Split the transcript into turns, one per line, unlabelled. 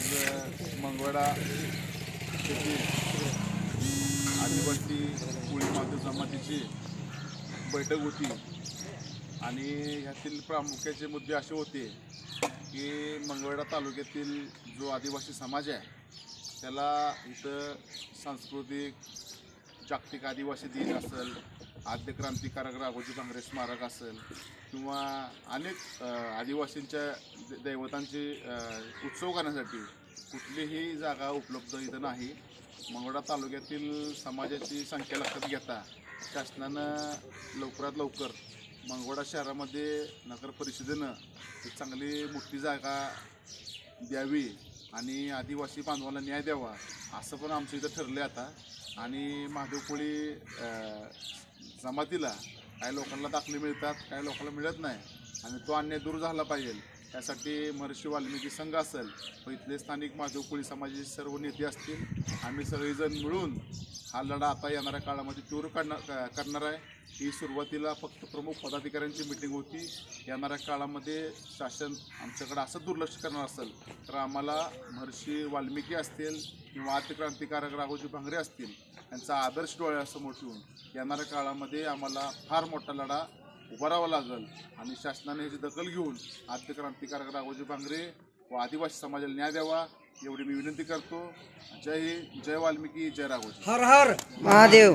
आज मंगवाडा येथील आदिवासी कोळी माधव जमातीची बैठक होती. आणि ह्यातील प्रामुख्याचे मुद्दे असे होते की मंगळवेढा तालुक्यातील जो आदिवासी समाज आहे त्याला इथं सांस्कृतिक जागतिक आदिवासी दिन असेल आद्य क्रांतिकारक राघोजी भांगरे स्मारक असेल किंवा अनेक आदिवासींच्या द- दैवतांचे उत्सव करण्यासाठी कुठलीही जागा उपलब्ध इथं नाही. मंगळा तालुक्यातील समाजाची संख्या लक्षात घेता शासनानं लवकरात लवकर मंगवाडा शहरामध्ये नगर परिषदेनं एक चांगली मोठी जागा द्यावी आणि आदिवासी बांधवाला न्याय द्यावा असं पण आमचं इथं ठरलं आता. आणि महादेवकोळी जमातीला काही लोकांना दाखले मिळतात काही लोकांना मिळत नाही. आणि तो अन्याय दूर झाला पाहिजे. त्यासाठी महर्षी वाल्मिकी संघ असेल व इथले स्थानिक महादेवकोळी समाजाचे सर्व नेते असतील आम्ही सगळेजण मिळून हा लढा आता येणाऱ्या काळामध्ये तीव्र करणार करणार आहे. ही सुरुवातीला फक्त प्रमुख पदाधिकाऱ्यांची मिटिंग होती. येणाऱ्या काळामध्ये शासन आमच्याकडे असं दुर्लक्ष करणार असेल तर आम्हाला महर्षी वाल्मिकी असतील किंवा आद्यक्रांतिकारक राघोजी भांगरे असतील यांचा आदर्श डोळ्यासमोर ठेवून येणाऱ्या काळामध्ये आम्हाला फार मोठा लढा उभारावा लागेल. आणि शासनाने याची दखल घेऊन आद्यक्रांतिकारक राघोजी भांगरे व आदिवासी समाजाला न्याय द्यावा एवढी मी विनंती करतो. जय हिंद जय वाल्मिकी जय राघोजी
हर हर
महादेव.